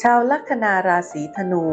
ชาวลัคนาราศีธนู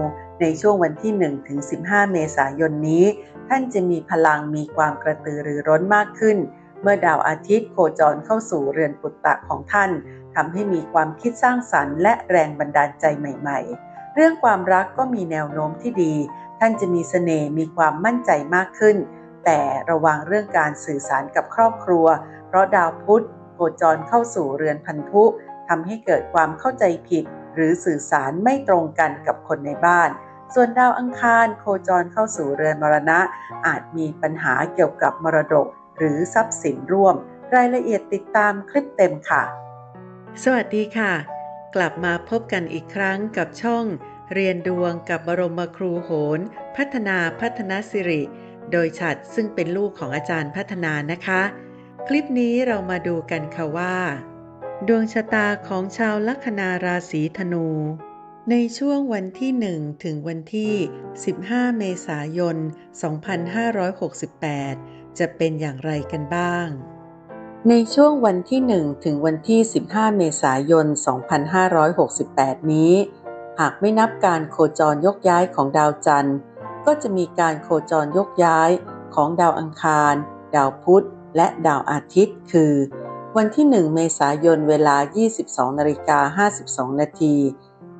ในช่วงวันที่1ถึง15 เมษายนนี้ ท่านจะมีพลังมีความกระตือรือร้นมากขึ้น เมื่อดาวอาทิตย์โคจรเข้าสู่เรือนปุตตะของท่านทำให้มีความคิดสร้างสรรค์และแรงบันดาลใจใหม่ ๆ เรื่องความรักก็มีแนวโน้มที่ดี ท่านจะมีเสน่ห์มีความมั่นใจมากขึ้น แต่ระวังเรื่องการสื่อสารกับครอบครัว เพราะดาวพุธโคจรเข้าสู่เรือนพันธุทำให้เกิดความเข้าใจผิด หรือสื่อสารไม่ตรงกันกับคนในบ้าน ส่วนดาวอังคารโคจรเข้าสู่เรือนมรณะ อาจมีปัญหาเกี่ยวกับมรดก หรือทรัพย์สินร่วม รายละเอียดติดตามคลิปเต็มค่ะ สวัสดีค่ะ กลับมาพบกันอีกครั้งกับช่อง เรียนดวงกับบรมครูโหน พัฒนาพัฒนาสิริ โดยฉัดซึ่งเป็นลูกของอาจารย์พัฒนานะคะ คลิปนี้เรามาดูกันค่ะว่า ดวงชะตาของชาวลัคนาราศีธนู ในช่วงวันที่ 1 ถึงวันที่ 15 เมษายน 2568 จะเป็นอย่างไรกันบ้าง ในช่วงวันที่ 1 ถึงวันที่ 15 เมษายน 2568 นี้ หากไม่นับการโคจรยกย้ายของดาวจันทร์ ก็จะมีการโคจรยกย้ายของดาวอังคาร ดาวพุธ และดาวอาทิตย์ คือ วันที่ 1 เมษายนเวลา 22นาฬิกา52 นาที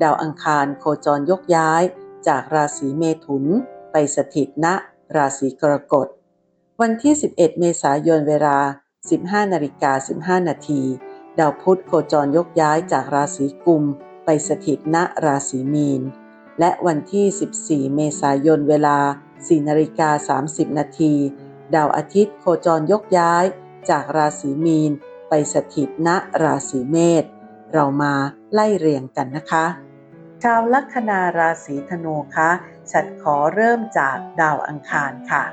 ดาวอังคารโคจรยกย้าย จากราศีเมถุน ไปสถิตณราศีกรกฎ วันที่ 11 เมษายนเวลา 15นาฬิกา15 นาที ดาวพุธโคจรยกย้ายจากราศีกุม ไปสถิตณราศีมีน และวันที่ 14 เมษายนเวลา 4นาฬิกา30 นาที ดาวอาทิตย์โคจรยกย้าย จากราศีมีน ไปสถิตณราศีเมษเรามาไล่เรียงกันนะคะ ชาวลัคนาราศีธนูคะฉัดขอเริ่มจากดาวอังคารค่ะ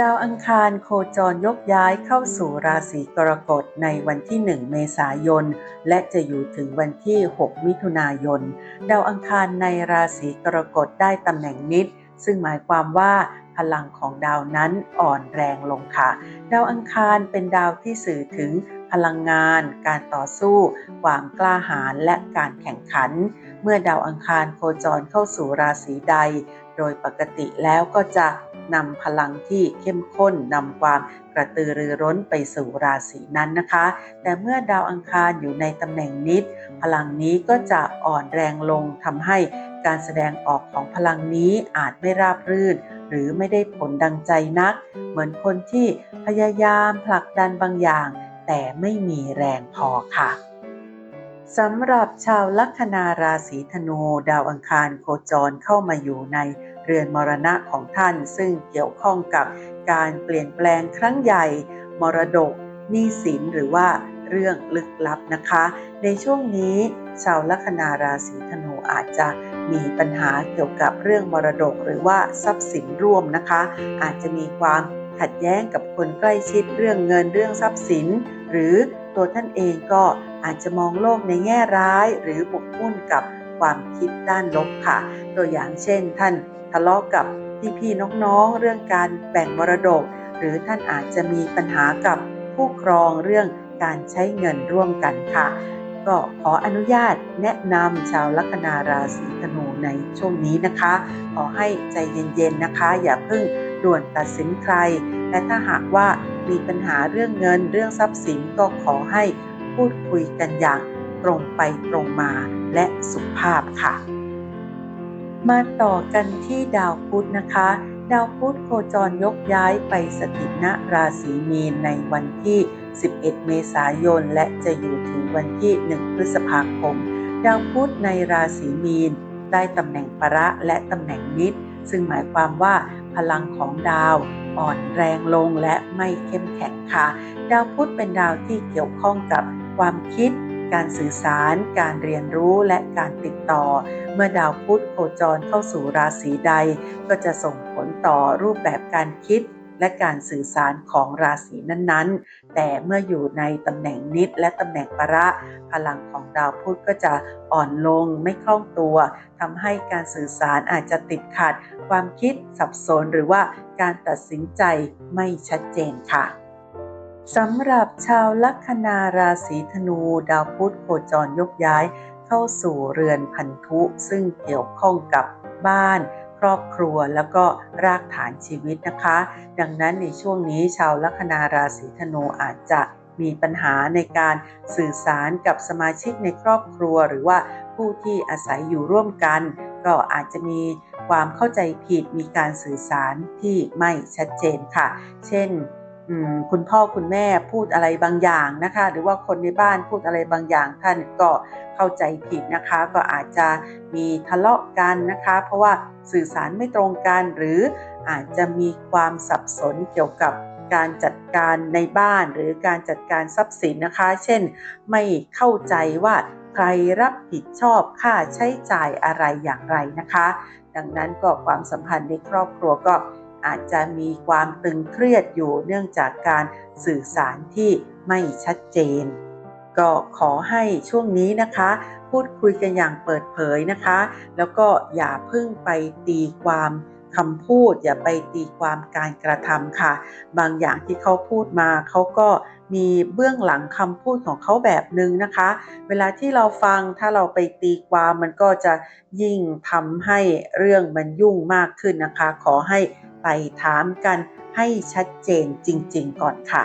ดาวอังคารโคจรยกย้ายเข้าสู่ราศีกรกฎในวันที่ 1 เมษายน และจะอยู่ถึงวันที่ 6 มิถุนายน ดาวอังคารในราศีกรกฎได้ตำแหน่งนิด ซึ่งหมายความว่าพลังของดาวนั้นอ่อนแรงลงค่ะ ดาวอังคารเป็นดาวที่สื่อถึง พลังงาน การต่อสู้ ความกล้าหาญและการแข่งขัน เมื่อดาวอังคารโคจรเข้าสู่ราศีใด โดยปกติแล้วก็จะนำพลังที่เข้มข้นนำความกระตือรือร้นไปสู่ราศีนั้นนะคะ แต่เมื่อดาวอังคารอยู่ในตำแหน่งนิด พลังนี้ก็จะอ่อนแรงลงทำให้การแสดงออกของพลังนี้อาจไม่ราบรื่น หรือไม่ได้ผลดังใจนัก เหมือนคนที่พยายามผลักดันบางอย่าง แต่ไม่มีแรงพอค่ะสำหรับชาวลัคนาราศีธนูดาวอังคารโคจรเข้ามาอยู่ในเรือนมรณะของท่าน ซึ่งเกี่ยวข้องกับการเปลี่ยนแปลงครั้งใหญ่ มรดกหนี้สินหรือว่าเรื่องลึกลับนะคะ ในช่วงนี้ชาวลัคนาราศีธนูอาจจะมีปัญหาเกี่ยวกับเรื่องมรดกหรือว่าทรัพย์สินร่วมนะคะ อาจจะมีความ ขัดแย้งกับคนใกล้ชิดเรื่องเงินเรื่องทรัพย์สิน หรือตัวท่านเองก็อาจจะมองโลกในแง่ร้าย หรือบุกมุ่นกับความคิดด้านลบค่ะ ตัวอย่างเช่น ท่านทะเลาะกับพี่ๆน้องๆเรื่องการแบ่งมรดก หรือท่านอาจจะมีปัญหากับผู้ครองเรื่องการใช้เงินร่วมกันค่ะ ก็ขออนุญาตแนะนำชาวลัคนาราศีธนูในช่วงนี้นะคะ ขอให้ใจเย็นๆนะคะ อย่าเพิ่ง ด่วนตัดสินใคร และถ้าหากว่ามีปัญหาเรื่องเงินเรื่องทรัพย์สินก็ขอให้พูดคุยกันอย่างตรงไปตรงมาและสุภาพค่ะ มาต่อกันที่ดาวพุธนะคะ ดาวพุธโคจรยกย้ายไปสถิตณราศีมีนในวันที่ 11 เมษายน และจะอยู่ถึงวันที่ 1 พฤษภาคม ดาวพุธในราศีมีน ได้ตำแหน่งประและตำแหน่งนิด ซึ่งหมายความว่า พลังของดาวอ่อนแรงลงและไม่เข้มแข็งค่ะ ดาวพุธเป็นดาวที่เกี่ยวข้องกับความคิด การสื่อสาร การเรียนรู้และการติดต่อ เมื่อดาวพุธโคจรเข้าสู่ราศีใด ก็จะส่งผลต่อรูปแบบการคิด และการสื่อสารของราศีนั้นๆ แต่เมื่ออยู่ในตำแหน่งนิดและตำแหน่งประ พลังของดาวพุธก็จะอ่อนลงไม่คล่องตัวทำให้การสื่อสารอาจจะติดขัด ความคิดสับสนหรือว่าการตัดสินใจไม่ชัดเจนค่ะสำหรับชาวลัคนาราศีธนู ดาวพุธโคจรยกย้าย เข้าสู่เรือนพันธุ ซึ่งเกี่ยวข้องกับบ้าน ครอบครัวแล้วก็รากฐานชีวิตนะคะ ดังนั้นในช่วงนี้ชาวลัคนาราศีธนูอาจจะมีปัญหาในการสื่อสารกับสมาชิกในครอบครัว หรือว่าผู้ที่อาศัยอยู่ร่วมกัน ก็อาจจะมีความเข้าใจผิดมีการสื่อสารที่ไม่ชัดเจนค่ะ เช่น คุณพ่อคุณแม่พูดอะไรบางอย่างนะคะ หรือว่าคนในบ้านพูดอะไรบางอย่าง ท่านก็เข้าใจผิดนะคะ ก็อาจจะมีทะเลาะกันนะคะ เพราะว่าสื่อสารไม่ตรงกัน หรืออาจจะมีความสับสนเกี่ยวกับการจัดการในบ้านหรือการจัดการทรัพย์สินนะคะ เช่น ไม่เข้าใจว่าใครรับผิดชอบค่าใช้จ่ายอะไรอย่างไรนะคะ ดังนั้นก็ความสัมพันธ์ในครอบครัวก็ อาจจะมีความตึงเครียดอยู่เนื่องจากการสื่อสารที่ไม่ชัดเจน ก็ขอให้ช่วงนี้นะคะ พูดคุยกันอย่างเปิดเผยนะคะ แล้วก็อย่าเพิ่งไปตีความคำพูด อย่าไปตีความการกระทำค่ะ บางอย่างที่เขาพูดมาเขาก็มีเบื้องหลังคำพูดของเขาแบบหนึ่งนะคะ เวลาที่เราฟังถ้าเราไปตีความมันก็จะยิ่งทำให้เรื่องมันยุ่งมากขึ้นนะคะ ขอให้ ไปถามกันให้ชัดเจนจริง ๆ ก่อนค่ะ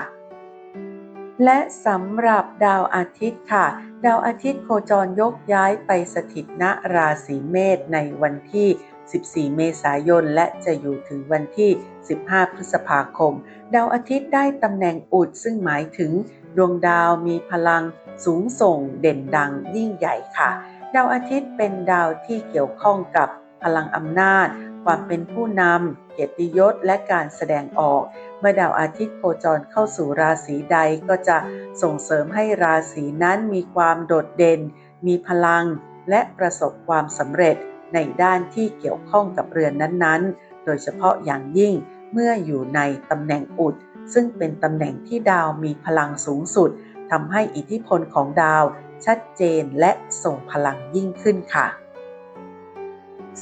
และสำหรับดาวอาทิตย์ค่ะ ดาวอาทิตย์โคจรยกย้ายไปสถิตณราศีเมษในวันที่ 14 เมษายน และจะอยู่ถึงวันที่ 15 พฤษภาคม ดาวอาทิตย์ได้ตำแหน่งอุดซึ่งหมายถึง ดวงดาวมีพลังสูงส่งเด่นดังยิ่งใหญ่ค่ะ ดาวอาทิตย์เป็นดาวที่เกี่ยวข้องกับ พลังอำนาจ ความเป็นผู้นำเกียรติยศและการแสดงออก เมื่อดาวอาทิตย์โคจรเข้าสู่ราศีใดก็จะส่งเสริมให้ราศีนั้นมีความโดดเด่น มีพลัง และประสบความสำเร็จในด้านที่เกี่ยวข้องกับเรือนนั้นๆ โดยเฉพาะอย่างยิ่งเมื่ออยู่ในตำแหน่งอุด ซึ่งเป็นตำแหน่งที่ดาวมีพลังสูงสุดทำให้อิทธิพลของดาวชัดเจนและส่งพลังยิ่งขึ้นค่ะ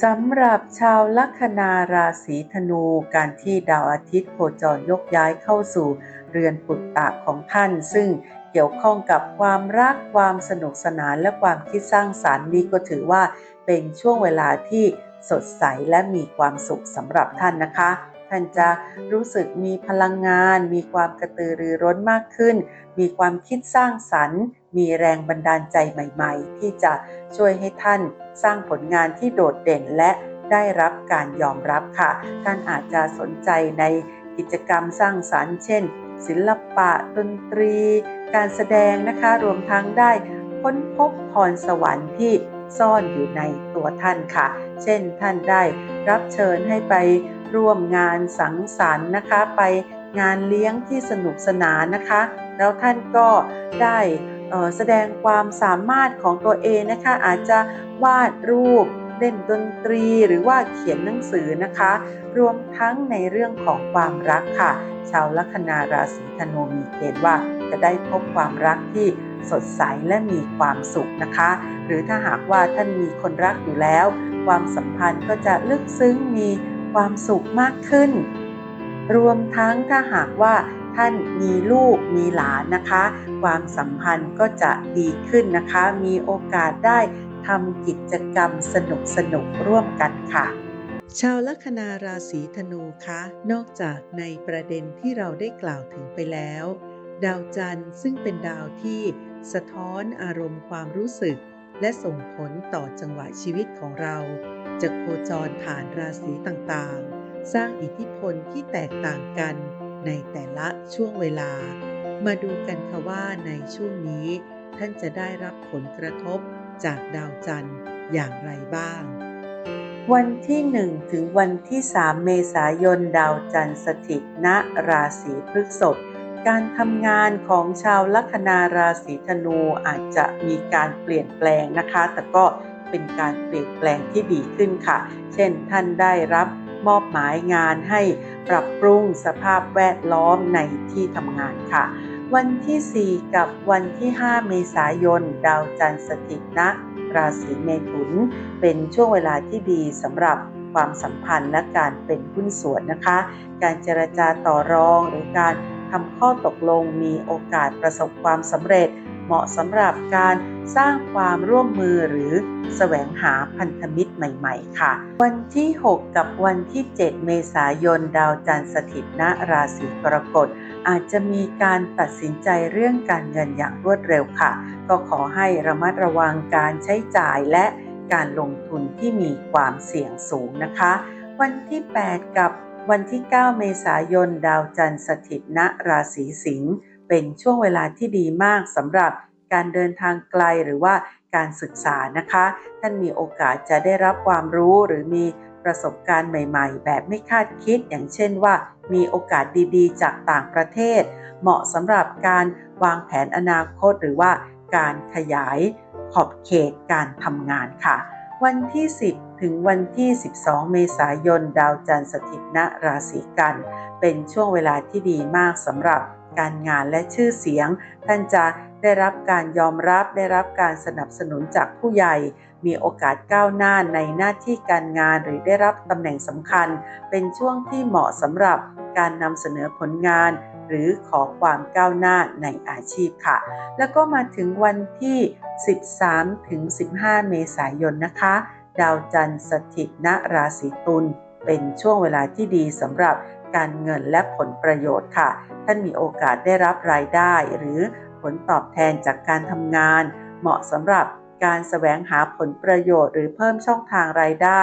สำหรับชาวลัคนาราศีธนูการที่ดาวอาทิตย์โคจรยกย้ายเข้าสู่เรือนปุตตะของท่าน ซึ่งเกี่ยวข้องกับความรักความสนุกสนานและความคิดสร้างสารรค์นี้ก็ถือว่าเป็นช่วงเวลาที่สดใสและมีความสุขสำหรับท่านนะคะ ท่านจะรู้สึกมีพลังงาน มีความกระตือรือร้นมากขึ้น มีความคิดสร้างสรรค์ มีแรงบันดาลใจใหม่ ๆ ที่จะช่วยให้ท่านสร้างผลงานที่โดดเด่นและได้รับการยอมรับค่ะ ท่านอาจจะสนใจในกิจกรรมสร้างสรรค์ เช่น ศิลปะ ดนตรี การแสดงนะคะ รวมทั้งได้ค้นพบพรสวรรค์ที่ซ่อนอยู่ในตัวท่านค่ะ เช่นท่านได้รับเชิญให้ไป ร่วมงานสังสรรค์นะคะ ไปงานเลี้ยงที่สนุกสนานนะคะ แล้วท่านก็ได้แสดงความสามารถของตัวเองนะคะ อาจจะวาดรูปเล่นดนตรีหรือว่าเขียนหนังสือนะคะ รวมทั้งในเรื่องของความรักค่ะ ชาวลัคนาราศีธนูมีเกณฑ์ว่าจะได้พบความรักที่สดใสและมีความสุขนะคะ หรือถ้าหากว่าท่านมีคนรักอยู่แล้ว ความสัมพันธ์ก็จะลึกซึ้งมี ความสุขมากขึ้น รวมทั้งถ้าหากว่าท่านมีลูกมีหลานนะคะ ความสัมพันธ์ก็จะดีขึ้นนะคะ มีโอกาสได้ทำกิจกรรมสนุกสนุกร่วมกันค่ะ ชาวลัคนาราศีธนูคะนอกจากในประเด็นที่เราได้กล่าวถึงไปแล้ว ดาวจันทร์ซึ่งเป็นดาวที่สะท้อนอารมณ์ความรู้สึก และส่งผลต่อจังหวะชีวิตของเรา จะโคจรผ่านราศีต่างๆ สร้างอิทธิพลที่แตกต่างกันในแต่ละช่วงเวลา มาดูกันค่ะว่าในช่วงนี้ ท่านจะได้รับผลกระทบจากดาวจันทร์อย่างไรบ้าง วันที่ 1 ถึงวันที่ 3 เมษายนดาวจันทร์สถิตณราศีพฤษภการทำงานของชาวลัคนาราศีธนูอาจจะมีการเปลี่ยนแปลงนะคะ แต่ก็ เป็นการเปลี่ยนแปลงที่ดีขึ้นค่ะ เช่นท่านได้รับมอบหมายงานให้ปรับปรุงสภาพแวดล้อมในที่ทำงานค่ะ วันที่ 4 กับวันที่ 5 เมษายน ดาวจันทร์สถิตณราศีเมถุน เป็นช่วงเวลาที่ดีสำหรับความสัมพันธ์และการเป็นหุ้นส่วนนะคะ การเจรจาต่อรองหรือการทำข้อตกลงมีโอกาสประสบความสำเร็จ เหมาะสำหรับการสร้างความร่วมมือหรือแสวงหาพันธมิตรใหม่ๆ ค่ะ วันที่ 6 กับวันที่ 7 เมษายนดาวจันทร์สถิตณราศีกรกฎอาจจะมีการตัดสินใจเรื่องการเงินอย่างรวดเร็วค่ะ ก็ขอให้ระมัดระวังการใช้จ่ายและการลงทุนที่มีความเสี่ยงสูงนะคะ วันที่ 8 กับวันที่ 9 เมษายน ดาวจันทร์สถิตณราศีสิงห์ เป็นช่วงเวลาที่ดีมากสำหรับการเดินทางไกลหรือว่าการศึกษานะคะ ท่านมีโอกาสจะได้รับความรู้หรือมีประสบการณ์ใหม่ ๆ แบบไม่คาดคิด อย่างเช่นว่า มีโอกาสดีๆ จากต่างประเทศ เหมาะสำหรับการวางแผนอนาคตหรือว่าการขยายขอบเขตการทำงานค่ะ วันที่ 10 ถึงวันที่ 12 เมษายน ดาวจันทร์สถิตณราศีกัน เป็นช่วงเวลาที่ดีมากสำหรับ การงานและชื่อเสียง ท่านจะได้รับการยอมรับได้รับการสนับสนุนจากผู้ใหญ่ มีโอกาสก้าวหน้าในหน้าที่การงานหรือได้รับตำแหน่งสำคัญ เป็นช่วงที่เหมาะสำหรับการนำเสนอผลงาน หรือขอความก้าวหน้าในอาชีพค่ะ แล้วก็มาถึงวันที่ 13 ถึง 15 เมษายนนะคะ ดาวจันทร์สถิตณราศีตุลเป็นช่วงเวลาที่ดีสำหรับ การเงินและผลประโยชน์ค่ะ ท่านมีโอกาสได้รับรายได้ หรือผลตอบแทนจากการทำงาน เหมาะสำหรับการแสวงหาผลประโยชน์ หรือเพิ่มช่องทางรายได้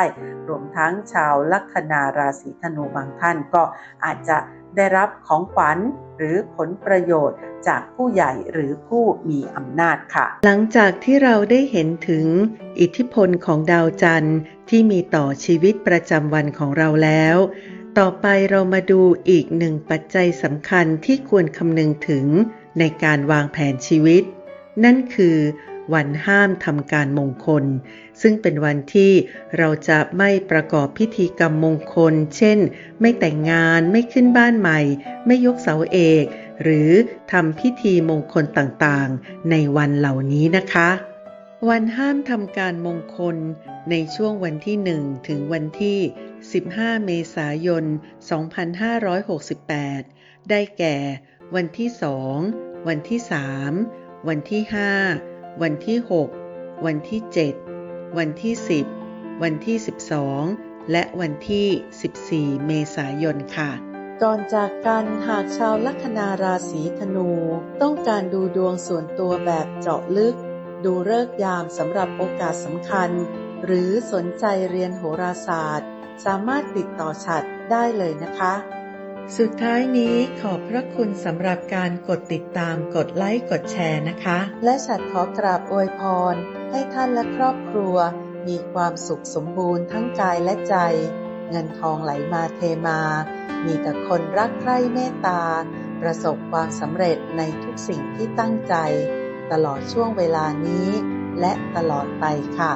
รวมทั้งชาวลัคนาราศีธนูบางท่านก็อาจจะได้รับของขวัญหรือผลประโยชน์จากผู้ใหญ่หรือผู้มีอำนาจค่ะ หลังจากที่เราได้เห็นถึงอิทธิพลของดาวจันทร์ที่มีต่อชีวิตประจำวันของเราแล้ว ต่อไปเรามาดูอีกหนึ่งปัจจัยสำคัญที่ควรคำนึงถึงในการวางแผนชีวิต นั่นคือ วันห้ามทำการมงคล ซึ่งเป็นวันที่เราจะไม่ประกอบพิธีกรรมมงคล เช่น ไม่แต่งงานไม่ขึ้นบ้านใหม่ ไม่ยกเสาเอก หรือทำพิธีมงคลต่างๆ ในวันเหล่านี้นะคะวันห้ามทำการมงคลในช่วงวันที่ 1 ถึงวันที่ 15 เมษายน 2568 ได้แก่ วันที่ 2 วันที่ 3 วันที่ 5 วันที่ 6 วันที่ 7 วันที่ 10 วันที่ 12 และวันที่ 14 เมษายนค่ะก่อนจากกันหากชาวลัคนาราศีธนู ต้องการดูดวงส่วนตัวแบบเจาะลึก ดูเลิกยามสำหรับโอกาสสำคัญ หรือสนใจเรียนโหราศาสตร์ สามารถติดต่อฉัดได้เลยนะคะ สุดท้ายนี้ขอบพระคุณสำหรับการกดติดตามกดไลค์กดแชร์นะคะ และฉัดขอกราบอวยพร ให้ท่านและครอบครัว มีความสุขสมบูรณ์ทั้งกายและใจ เงินทองไหลมาเทมา มีแต่คนรักใคร่เมตตา ประสบความสำเร็จในทุกสิ่งที่ตั้งใจ ตลอดช่วงเวลานี้ และตลอดไปค่ะ